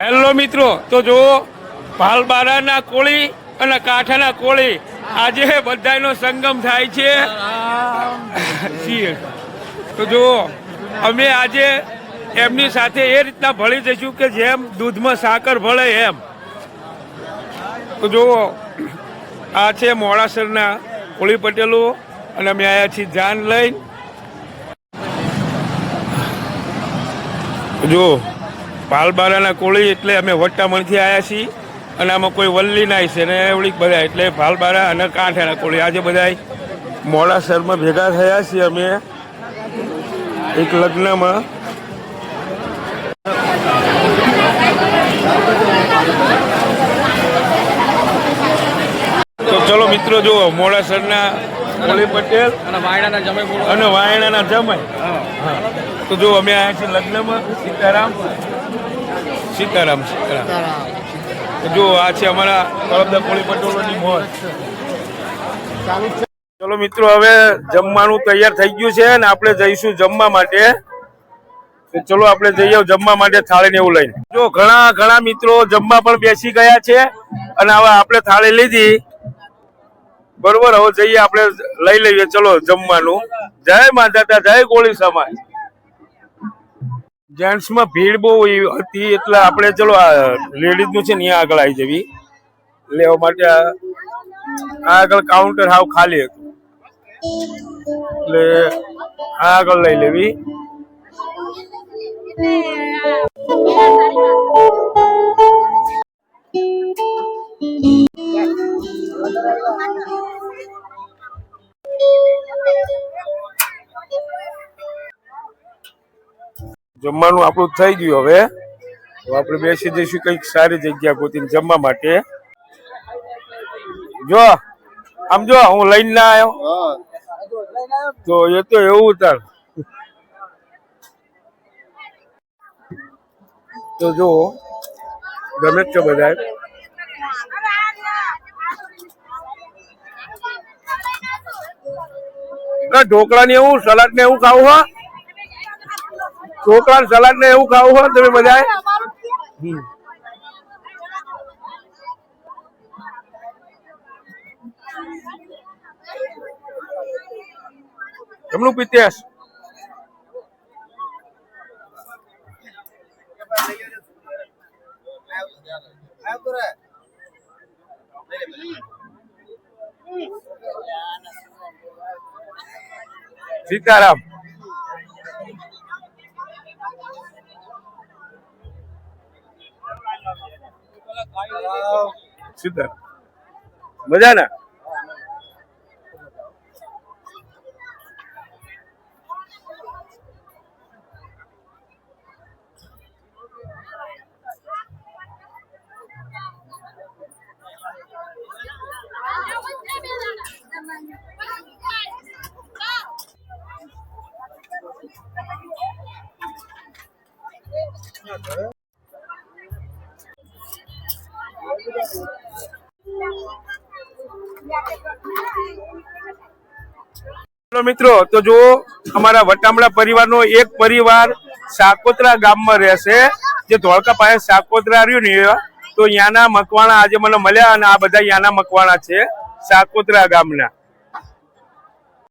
Hello મિત્રો, તો જો ભાલબારાના કોળી અને કાંઠાના કોળી. આજે બધાનો સંગમ થાય છે. તો જો અમે આજે એમની સાથે એ રીતના ભળી જઈશું કે જેમ દૂધમાં સાકર ભળે એમ. તો જુઓ, આ છે મોડાસરના કોળી પટેલો અને અમે આવ્યા છીએ જાન લઈને. જો ભાલબારાના કોળી એટલે અમે વટ્ટામણથી આવ્યા છીએ. અને આમાં કોઈ વલ્લી નાય છે ને એવડી બધા એટલે ભાલબારા અને કાંઠાના કોળી આજે બધા મોડાસરમાં ભેગા થયા છીએ અમે એક લગ્નમાં. તો ચલો મિત્રો જુઓ મોડાસરના કોળી પટેલ અને વાયણાના જમાઈ અને વાયણાના જમાઈ. તો જો અમે આવ્યા છીએ લગ્નમાં. સીતારામ. સીતારામ સીતારામ. જો, આ છે અમારા તળપદા કોળી પટોળોની મોજ. ચલો મિત્રો, હવે જમવાનું તૈયાર થઈ ગયું છે અને આપણે જઈશું જમવા માટે. ચલો, આપણે જઈએ જમવા માટે થાળી ને એવું લઈને. જો, ઘણા ઘણા મિત્રો જમવા પણ બેસી ગયા છે અને હવે આપણે થાળી લીધી. બરોબર, હવે જઈએ, આપણે લઈ લઈએ. ચલો, જમવાનું. જય માતા જય ગોળી સમાજ. જેન્ટ્સમાં ભીડ બહુ હતી એટલે આપણે ચલો લેડીઝનું છે ને અહીંયા આગળ આવી જવી. લેવા માટે આ આગળ કાઉન્ટર હાવ ખાલી હતું. એટલે આ આગળ લઈ લેવી. જમવાનું આપણું થઈ ગયું હવે. તો આપણે બેસી જઈશું કંઈક સારી જગ્યા ગોતીને જમવા માટે. જો, આમ જો, હું લઈને ના આવ્યો. તો એ તો એવું તાર. તો જો, ગમે છે બધા ઢોકળા ને એવું સલાડ ને એવું ખાવું, હા? ઢોકળા સલાડ ને એવું ખાવું હોય તમે બધા એમનું પિત્યાસ સીતારામ. સીતારામ મજા ને ચલો મિત્રો, તો જો અમારા વટામડા પરિવારનો એક પરિવાર સાકોત્રા ગામમાં રહેશે. જે ધોળકા પાસે સાકોત્રા રહ્યું ને તો યાના મકવાણા આજે મને મળ્યા અને આ બધા યાના મકવાણા છે સાકોત્રા ગામના.